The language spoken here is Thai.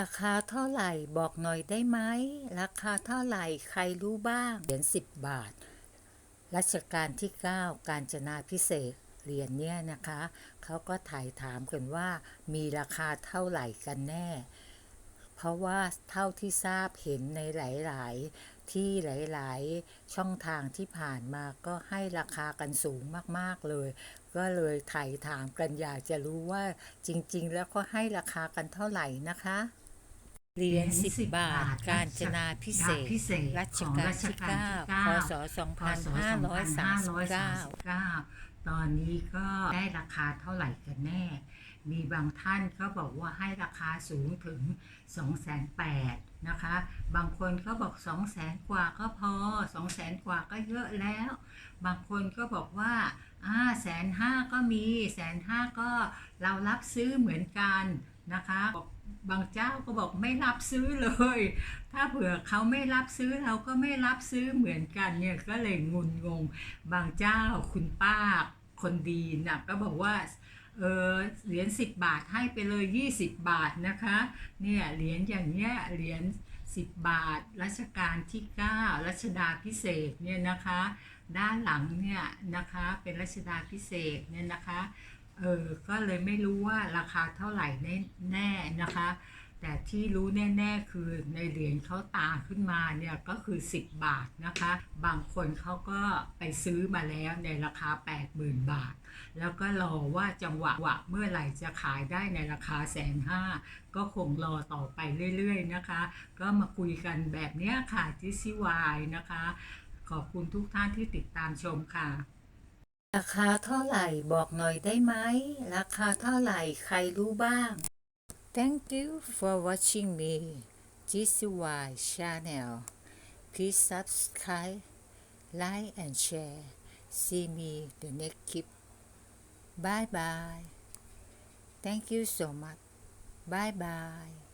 ราคาเท่าไหร่บอกหน่อยได้ไหมราคาเท่าไหร่ใครรู้บ้างเหรียญ10บบาทรัชกาลที่ 9 การจนาพิเศษเหรียญเนี่ยนะคะเขาก็ถ่ายถามกันว่ามีราคาเท่าไหร่กันแน่ เพราะว่าเท่าที่ทราบเห็นในหลาย ๆ ที่หลาย ๆ ช่องทางที่ผ่านมาก็ให้ราคากันสูงมาก ๆ เลย ก็เลยถ่ายถามกันอยากจะรู้ว่าจริง ๆ แล้วก็ให้ราคากันเท่าไหร่นะคะ เหรียญ10 บาท การจนาพิเศษรัชกาลที่9พศ 2539 ตอนนี้ก็ได้ราคาเท่าไหร่กันแน่ มีบางท่านก็บอกว่าให้ราคาสูงถึง2 8 0 0 0นะคะ บางคนก็บอก 2 0 0 0 0 0 กว่าก็พอ 2 0 0 0 0 0 กว่าก็เยอะแล้ว บางคนก็บอกว่าอ่าแสนห้าก็มีแสนห้าก็เรารับซื้อเหมือนกัน นะคะบอกบางเจ้าก็บอกไม่รับซื้อเลย ถ้าเผื่อเขาไม่รับซื้อเราก็ไม่รับซื้อเหมือนกันเนี่ยก็เลยงุนงง บางเจ้าคุณป้าคนดีนะก็บอกว่าเออเหรียญ10 บาทให้ไปเลย 20 บาทนะคะเนี่ยเหรียญอย่างเนี้ยเหรียญ10 บาท รัชกาลที่9รัชดาพิเศษเนี่ยนะคะ ด้านหลังเนี่ยนะคะเป็นรัชดาพิเศษเนี่ยนะคะ เออก็เลยไม่รู้ว่าราคาเท่าไหร่แน่แน่นะคะ แต่ที่รู้แน่ๆคือในเหรียญเขาตาขึ้นมาเนี่ยก็คือ 10 บาทนะคะ บางคนเขาก็ไปซื้อมาแล้วในราคา 80,000 บาท แล้วก็รอว่าจังหวะวะเมื่อไหร่จะขายได้ในราคาแสนห้าก็คงรอต่อไปเรื่อยๆนะคะ ก็มาคุยกันแบบเนี้ยค่ะที่ซีวายนะคะ ขอบคุณทุกท่านที่ติดตามชมค่ะ ราคาเท่าไหร่บอกหน่อยได้ไหม ราคาเท่าไหร่ใครรู้บ้าง Thank you for watching me GCY channel please subscribe like and share see me the next clip bye bye thank you so much bye bye